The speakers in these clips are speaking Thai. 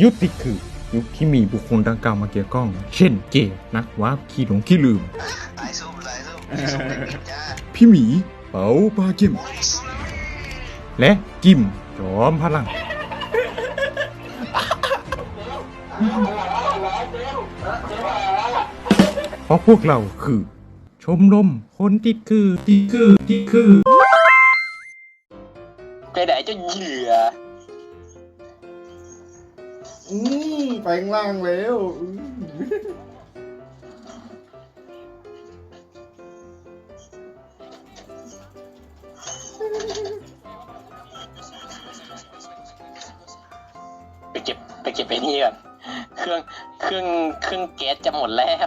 ยุคติดคือยุคที่มีบุคคลดังกล่าวมาเกี่ยวข้อง เช่นเกย์นักวาร์ปขี้หลงขี้ลืมสายส้มสายส้มส้มเด็กๆจ้าพี่หมีเป๋าปากิมและกิมจอมพลัง เพราะพวกเราคือ ชมรมคนติดคือติดคือติดคือ ไปไหนเจ้าเหยื่อ อืมไปข้างล่างแล้วอืมไปเก็บไปเก็บไปนี่ก่อนเครื่องเครื่องเครื่องแก๊สจะหมดแล้ว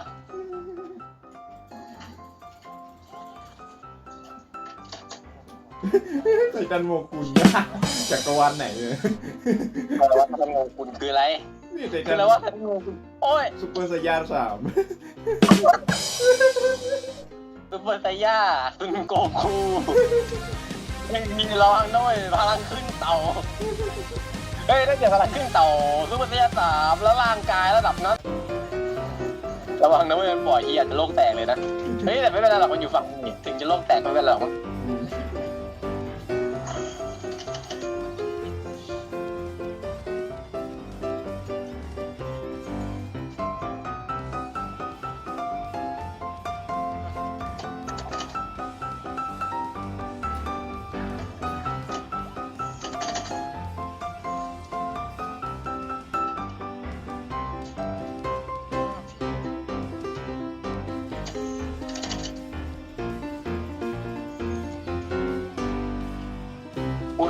ใส่กันโมกุลยากจักรวาลไหนเลยแต่ว่าทันงงคุณคืออะไร นี่ใส่คืกัอนอะไรว่าทันงงคุณโอ้ยซุปเปอร์สยานสามซุปเปอร์ไซย่าซุนโกคูยังมีระวังด้วยพลังขึ้นเต่าเฮ้ยถ้าเกิดพลังขึ้นเต่าซุปเปอร์ไซย่าสามแล้วร่างกายระดับนั้นระวังนะเว้ยมันปล่อยทีอาจจะโลกแตกเลยนะเฮ้ยแต่ไม่เป็นไรหรอกมันอยู่ฝั่งนี้ถึงจะโลกแตกไม่เป็นไรหรอกมั้ง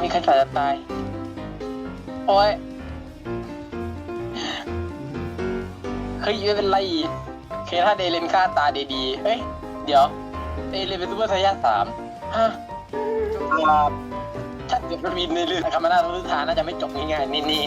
มีใครสายจะตาย โอ้ย เฮ้ยไม่เป็นไร เคถ้าเดเลนฆ่าตาเดดีเฮ้ย เดี๋ยว เดเลนเป็นซูเปอร์ไซย่าสามฮะอ่าถ้าเกิดมันมีในเรื่องคำนาทุกทานน่าจะไม่จบง่ายๆนี่นี่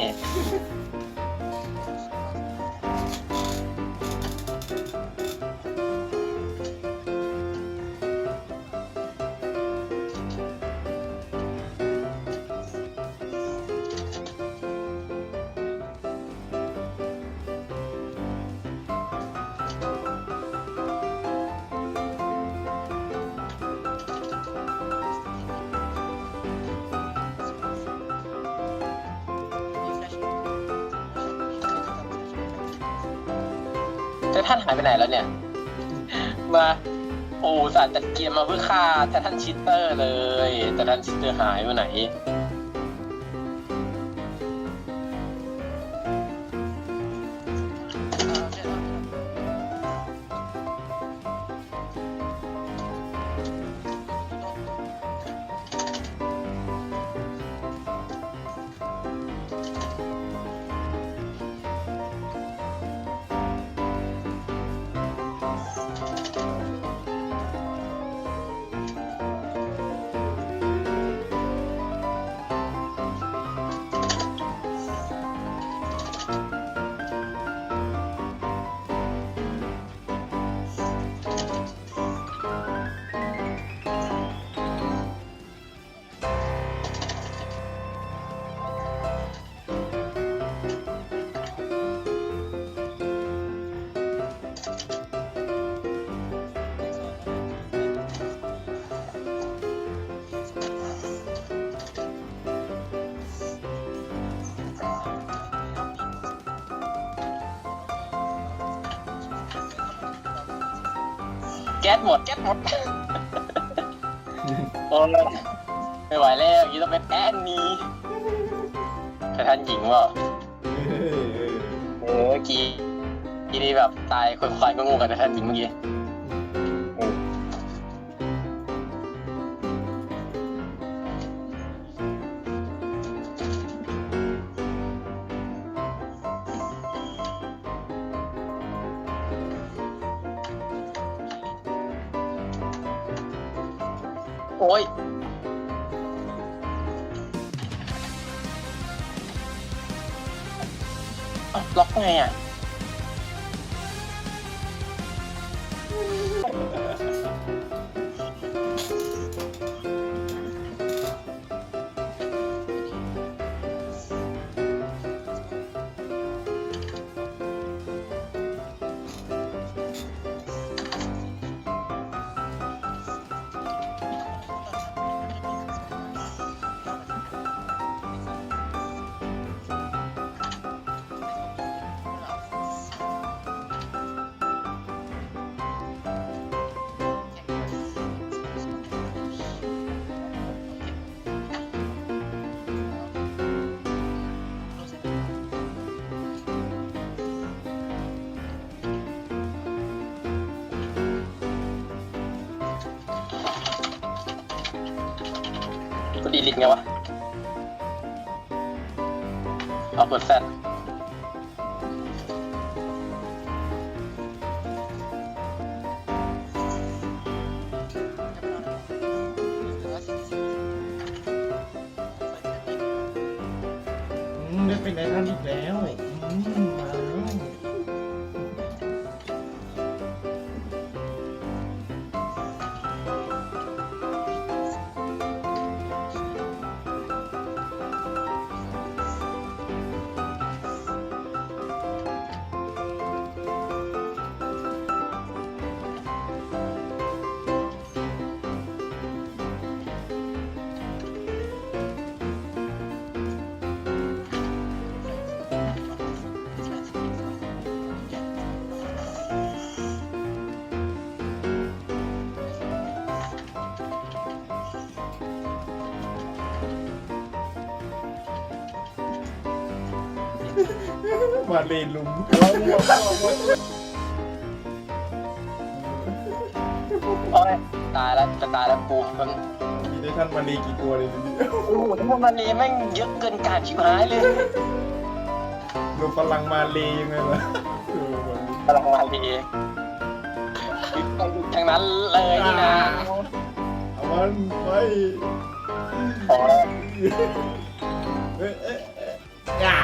แต่ท่านหายไปไหนแล้วเนี่ย มาโอ้สารจัดเกียร์มาเพื่อฆ่าแต่ท่านชิตเตอร์เลย แต่ท่านชิตเตอร์หายไปไหน แก๊สหมด แก๊สหมด โอ้ยไม่ไหวแล้วอย่างนี้ต้องเป็นแอนนี่แต่ท่านหญิงว่าเออเออเมื่อกี้ทีนี้แบบตายควายๆก็งูกันนะท่านหญิงเมื่อกี้ โอ้ยอล็อกไงอะ อีลิทไงวะเอากดแซดอืมได้เป็นไดทันอีกแล้วอืม มาแล้วมาเลนลุมโอ้ยตายแล้วจะตายแล้วกูมันมีไดทันมาเลกี่ตัวเลยดูดิโอ้โหทั้งหมดมันรีแม่งเยอะเกินการชิบหายเลยดูพลังมาเลยังไงล่ะเออมาเลพลังมารีทั้งนั้นเลยนี่นะเอามันไปโอ้ยเอ๊ะเอ๊ะเอ๊ะอย่า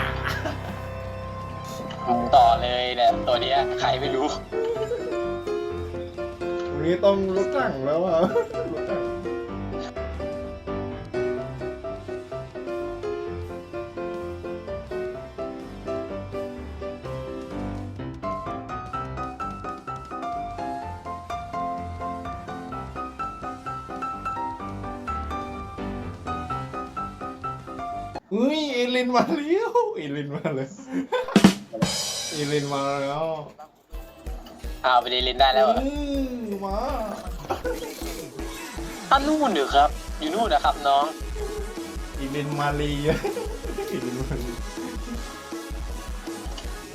มึงต่อเลยเนี่ยตัวเนี้ยใครไม่รู้ วันนี้ต้องรถถังแล้วอะรถถังอุ้ยเอลินมาแล้วเอลินมาเลย อลินมาแล้วอ้าวไปดีลินได้แล้วเหรออืมมาอ้าวนู่นเหรอครับ อยู่นู่นนะครับ น้องเอลินมาลีเอลินมาลี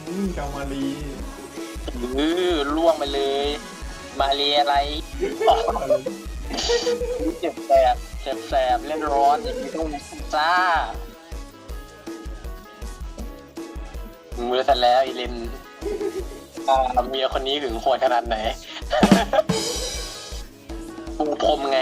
อืมกามาลีเออล่วงไปเลย มาเรียอะไรอ๋อเจ็บแสบเจ็บแสบเล่นร้อนอย่างนี้ต้องจ้า มือเสร็จแล้วอีลินอ่าเมียคนนี้ถึงโหดขนาดไหนปูพรมไง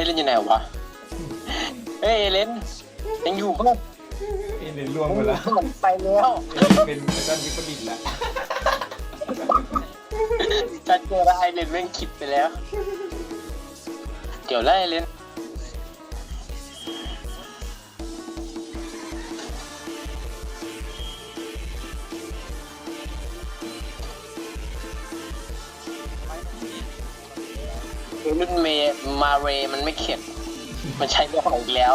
เอเลนอยู่ไหนวะ เฮ้ยเอเลนยังอยู่ปะเอลินล่วงไปแล้วไปแล้วเอลินเป็นไททันวิปริตแล้วฉันเจอแล้วไอเลนแม่งคิดไปแล้วเดี๋ยวไล่เลน รุ่นเมมาเรมันไม่เข็ด มันใช้เรื่องของอีกแล้ว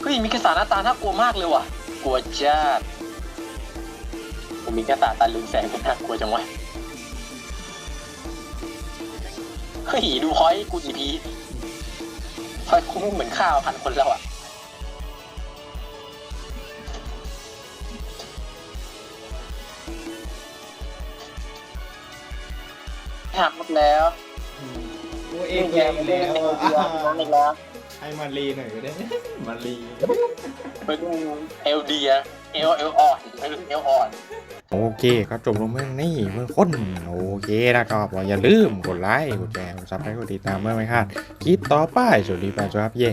เฮ้ยมีกระสาหน้าตาน่ากลัวมากเลยว่ะ กลัวจัดผมมีกระสาตาลืมแสงมันน่ากลัวจังวะ เฮ้ยดูพอยกูจีพีพอยคุ้มเหมือนข้าวพันคนแล้วอะ หักหมดแล้วโอ้เอ็นแย่อีกแล้วเออะอีกแล้วให้มาลีหน่อยก็ได้ มาลีไม่ต้องเอลดีอะเอลเอลอ่อนไม่ต้องเอลอ่อนโอเคครับจบลงเมื่อนี่เมื่อคนโอเคนะครับอย่าลืมกดไลค์กดแชร์กดซับให้กดติดตามเมื่อไม่พลาดคลิปต่อไปสวัสดีแฟนครับเย่